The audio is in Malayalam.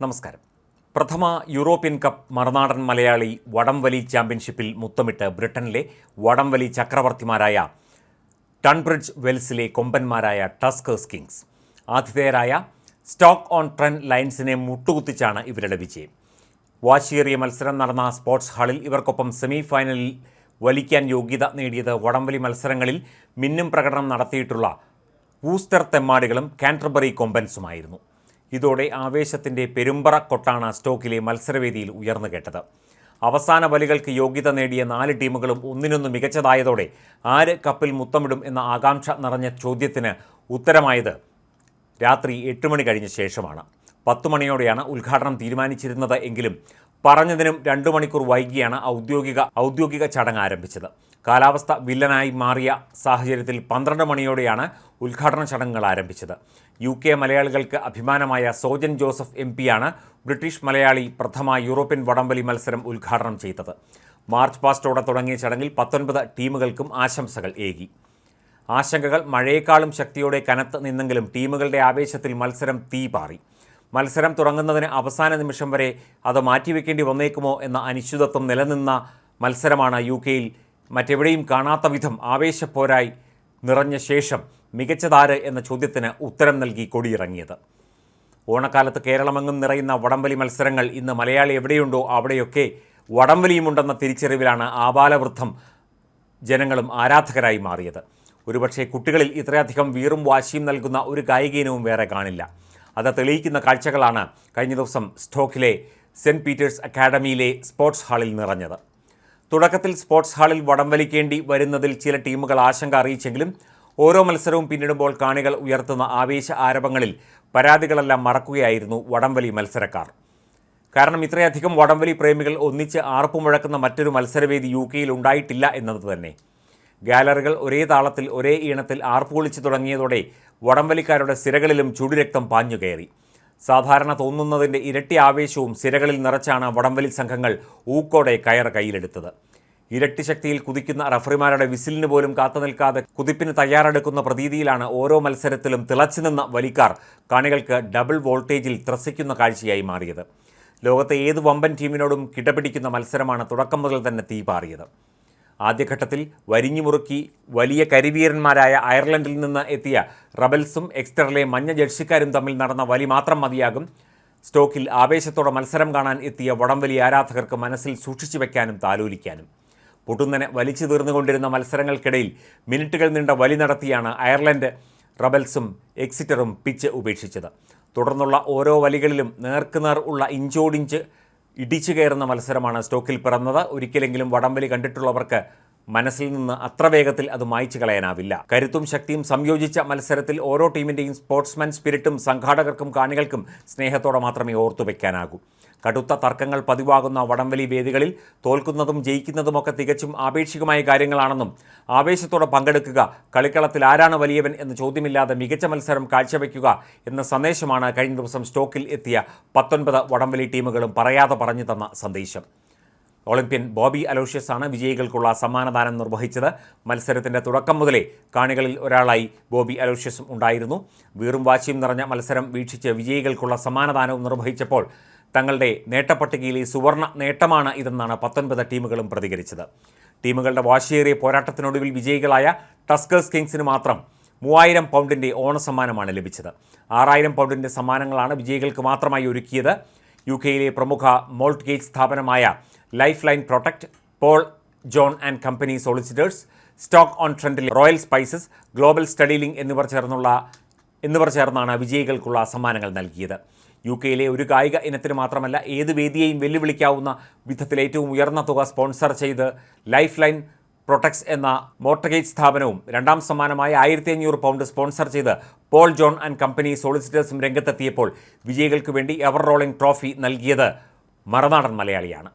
നമസ്കാരം. പ്രഥമ യൂറോപ്യൻ കപ്പ് മറുനാടൻ മലയാളി വടംവലി ചാമ്പ്യൻഷിപ്പിൽ മുത്തമിട്ട് ബ്രിട്ടനിലെ വടംവലി ചക്രവർത്തിമാരായ ടൺബ്രിഡ്ജ് വെൽസിലെ കൊമ്പന്മാരായ ടസ്കേഴ്സ് കിങ്സ് ആതിഥേയരായ സ്റ്റോക്ക് ഓൺ ട്രെൻ ലയൻസിനെ മുട്ടുകുത്തിച്ചാണ് ഇവരുടെ വിജയം. വാശിയേറിയ മത്സരം നടന്ന സ്പോർട്സ് ഹാളിൽ ഇവർക്കൊപ്പം സെമി ഫൈനലിൽ വലിക്കാൻ യോഗ്യത നേടിയത് വടംവലി മത്സരങ്ങളിൽ മിന്നും പ്രകടനം നടത്തിയിട്ടുള്ള വൂസ്റ്റർ തെമ്മാടികളും കാന്റർബറി കൊമ്പൻസുമായിരുന്നു. ഇതോടെ ആവേശത്തിന്റെ പെരുമ്പറ കൊട്ടാണ് സ്റ്റോക്കിലെ മത്സരവേദിയിൽ ഉയർന്നു കേട്ടത്. അവസാന ബലികൾക്ക് യോഗ്യത നേടിയ നാല് ടീമുകളും ഒന്നിനൊന്ന് മികച്ചതായതോടെ ആര് കപ്പിൽ മുത്തമിടും എന്ന ആകാംക്ഷ നിറഞ്ഞ ചോദ്യത്തിന് ഉത്തരമായത് രാത്രി എട്ട് മണി കഴിഞ്ഞ ശേഷമാണ്. പത്ത് മണിയോടെയാണ് ഉദ്ഘാടനം തീരുമാനിച്ചിരുന്നത് എങ്കിലും പറഞ്ഞതിനും രണ്ടു മണിക്കൂർ വൈകിയാണ് ഔദ്യോഗിക ഔദ്യോഗിക ചടങ്ങ് ആരംഭിച്ചത്. കാലാവസ്ഥ വില്ലനായി മാറിയ സാഹചര്യത്തിൽ പന്ത്രണ്ട് മണിയോടെയാണ് ഉദ്ഘാടന ചടങ്ങുകൾ ആരംഭിച്ചത്. യു കെ മലയാളികൾക്ക് അഭിമാനമായ സോജൻ ജോസഫ് എം പിയാണ് ബ്രിട്ടീഷ് മലയാളി പ്രഥമ യൂറോപ്യൻ വടംവലി മത്സരം ഉദ്ഘാടനം ചെയ്തത്. മാർച്ച് പാസ്റ്റോടെ തുടങ്ങിയ ചടങ്ങിൽ പത്തൊൻപത് ടീമുകൾക്കും ആശംസകൾ ഏകി. ആശങ്കകൾ മഴയേക്കാളും ശക്തിയോടെ കനത്ത് നിന്നെങ്കിലും ടീമുകളുടെ ആവേശത്തിൽ മത്സരം തീ പാറി മത്സരം തുടങ്ങുന്നതിന് അവസാന നിമിഷം വരെ അത് മാറ്റിവെക്കേണ്ടി വന്നേക്കുമോ എന്ന അനിശ്ചിതത്വം നിലനിന്ന മത്സരമാണ് യു കെയിൽ. മറ്റെവിടെയും കാണാത്ത വിധം ആവേശപ്പോരായി നിറഞ്ഞ ശേഷം മികച്ചതാര് എന്ന ചോദ്യത്തിന് ഉത്തരം നൽകി കൊടിയിറങ്ങിയത്. ഓണക്കാലത്ത് കേരളമെങ്ങും നിറയുന്ന വടംവലി മത്സരങ്ങൾ ഇന്ന് മലയാളി എവിടെയുണ്ടോ അവിടെയൊക്കെ വടംവലിയുമുണ്ടെന്ന തിരിച്ചറിവിലാണ് ആബാലവൃദ്ധം ജനങ്ങളും ആരാധകരായി മാറിയത്. ഒരുപക്ഷെ കുട്ടികളിൽ ഇത്രയധികം വീറും വാശിയും നൽകുന്ന ഒരു കായികീനവും വേറെ കാണില്ല. അത് തെളിയിക്കുന്ന കാഴ്ചകളാണ് കഴിഞ്ഞ ദിവസം സ്റ്റോക്കിലെ സെന്റ് പീറ്റേഴ്സ് അക്കാഡമിയിലെ സ്പോർട്സ് ഹാളിൽ നിറഞ്ഞത്. തുടക്കത്തിൽ സ്പോർട്സ് ഹാളിൽ വടം വലിക്കേണ്ടി വരുന്നതിൽ ചില ടീമുകൾ ആശങ്ക അറിയിച്ചെങ്കിലും ഓരോ മത്സരവും പിന്നിടുമ്പോൾ കാണികൾ ഉയർത്തുന്ന ആവേശ ആരവങ്ങളിൽ പരാതികളെല്ലാം മറക്കുകയായിരുന്നു വടംവലി മത്സരക്കാർ. കാരണം ഇത്രയധികം വടംവലി പ്രേമികൾ ഒന്നിച്ച് ആർപ്പുമുഴക്കുന്ന മറ്റൊരു മത്സരവേദി യു കെയിൽ ഉണ്ടായിട്ടില്ല എന്നത് തന്നെ. ഗാലറികൾ ഒരേ താളത്തിൽ ഒരേ ഈണത്തിൽ ആർപ്പുവിളിച്ചു തുടങ്ങിയതോടെ വടംവലിക്കാരുടെ സിരകളിലും ചുടുരക്തം പാഞ്ഞുകയറി സാധാരണ തോന്നുന്നതിന്റെ ഇരട്ടി ആവേശവും സിരകളിൽ നിറച്ചാണ് വടംവലി സംഘങ്ങൾ ഊക്കോടെ കയർ കയ്യിലെടുത്തത്. ഇരട്ടി ശക്തിയിൽ കുതിക്കുന്ന റഫറിമാരുടെ വിസിലിന് പോലും കാത്തുനിൽക്കാതെ കുതിപ്പിന് തയ്യാറെടുക്കുന്ന പ്രതീതിയിലാണ് ഓരോ മത്സരത്തിലും തിളച്ചുനിന്ന വലിക്കാർ കാണികൾക്ക് ഡബിൾ വോൾട്ടേജിൽ ത്രസിക്കുന്ന കാഴ്ചയായി മാറിയത്. ലോകത്തെ ഏത് വമ്പൻ ടീമിനോടും കിടപിടിക്കുന്ന മത്സരമാണ് തുടക്കം മുതൽ തന്നെ തീപാറിയത്. ആദ്യഘട്ടത്തിൽ വരിഞ്ഞുമുറുക്കി വലിയ കരിവീരന്മാരായ അയർലൻഡിൽ നിന്ന് എത്തിയ റബൽസും എക്സ്റ്ററിലെ മഞ്ഞ ജേഴ്സിക്കാരും തമ്മിൽ നടന്ന വലി മാത്രം മതിയാകും. സ്റ്റോക്കിൽ ആവേശത്തോടെ മത്സരം കാണാൻ എത്തിയ വടംവലി ആരാധകർക്ക് മനസ്സിൽ സൂക്ഷിച്ചു വയ്ക്കാനും താലോലിക്കാനും. പൊട്ടുന്നനെ വലിച്ചു തീർന്നുകൊണ്ടിരുന്ന മത്സരങ്ങൾക്കിടയിൽ മിനിറ്റുകൾ നീണ്ട വലി നടത്തിയാണ് അയർലൻഡ് റബൽസും എക്സിറ്ററും പിച്ച് ഉപേക്ഷിച്ചത്. തുടർന്നുള്ള ഓരോ വലികളിലും നേർക്കുനേർ ഉള്ള ഇഞ്ചോടിഞ്ച് ഇടിച്ചു കയറുന്ന മത്സരമാണ് സ്റ്റോക്കിൽ പിറന്നത്. ഒരിക്കലെങ്കിലും വടംവലി കണ്ടിട്ടുള്ളവർക്ക് മനസ്സിൽ നിന്ന് അത്ര വേഗത്തിൽ അത് മായ്ച്ചു കളയാനാവില്ല. കരുത്തും ശക്തിയും സംയോജിച്ച മത്സരത്തിൽ ഓരോ ടീമിന്റെയും സ്പോർട്സ്മാൻ സ്പിരിറ്റും സംഘാടകർക്കും കാണികൾക്കും സ്നേഹത്തോടെ മാത്രമേ ഓർത്തു വയ്ക്കാനാകൂ കടുത്ത തർക്കങ്ങൾ പതിവാകുന്ന വടംവലി വേദികളിൽ തോൽക്കുന്നതും ജയിക്കുന്നതുമൊക്കെ തികച്ചും ആപേക്ഷികമായ കാര്യങ്ങളാണെന്നും ആവേശത്തോടെ പങ്കെടുക്കുക കളിക്കളത്തിൽ ആരാണ് വലിയവൻ എന്ന ചോദ്യമില്ലാതെ മികച്ച മത്സരം കാഴ്ചവെക്കുക എന്ന സന്ദേശമാണ് കഴിഞ്ഞ ദിവസം സ്റ്റോക്കിൽ എത്തിയ പത്തൊൻപത് വടംവലി ടീമുകളും പറയാതെ പറഞ്ഞു തന്ന സന്ദേശം. ഒളിമ്പ്യൻ ബോബി അലോഷ്യസ് ആണ് വിജയികൾക്കുള്ള സമ്മാനദാനം നിർവഹിച്ചത്. മത്സരത്തിന്റെ തുടക്കം മുതലേ കാണികളിൽ ഒരാളായി ബോബി അലോഷ്യസും ഉണ്ടായിരുന്നു. വീറും വാശിയും നിറഞ്ഞ മത്സരം വീക്ഷിച്ച് വിജയികൾക്കുള്ള സമ്മാനദാനവും നിർവഹിച്ചപ്പോൾ തങ്ങളുടെ നേട്ടപ്പട്ടികയിലെ സുവർണ നേട്ടമാണ് ഇതെന്നാണ് പത്തൊൻപത് ടീമുകളും പ്രതികരിച്ചത്. ടീമുകളുടെ വാശിയേറിയ പോരാട്ടത്തിനൊടുവിൽ വിജയികളായ ടസ്കേഴ്സ് കിങ്സിന് മാത്രം മൂവായിരം പൗണ്ടിന്റെ ഓണസമ്മാനമാണ് ലഭിച്ചത്. ആറായിരം പൗണ്ടിന്റെ സമ്മാനങ്ങളാണ് വിജയികൾക്ക് മാത്രമായി ഒരുക്കിയത്. യു കെയിലെ പ്രമുഖ മോൾട്ട് മോൾട്ട്ഗേറ്റ് സ്ഥാപനമായ life line protect Paul John and company solicitors Stoke on ട്രെൻഡിലെ royal spices global study link എന്നിവർ ചേർന്നുള്ള എന്നിവർ ചേർന്നാണ് വിജയികൾക്കുള്ള സമ്മാനങ്ങൾ നൽകിയത്. യു കെയിലെ ഒരു കായിക ഇനത്തിന് മാത്രമല്ല ഏത് വേദിയെയും വെല്ലുവിളിക്കാവുന്ന വിധത്തിൽ ഏറ്റവും ഉയർന്ന തുക സ്പോൺസർ ചെയ്ത് ലൈഫ് ലൈൻ പ്രൊട്ടക്സ് എന്ന മോർട്ടഗേജ് സ്ഥാപനവും രണ്ടാം സമ്മാനമായ ആയിരത്തി അഞ്ഞൂറ് പൗണ്ട് സ്പോൺസർ ചെയ്ത് പോൾ ജോൺ ആൻഡ് കമ്പനി സോളിസിറ്റേഴ്സും രംഗത്തെത്തിയപ്പോൾ വിജയികൾക്ക് വേണ്ടി എവർ റോളിംഗ് ട്രോഫി നൽകിയത് മറനാടൻ മലയാളിയാണ്.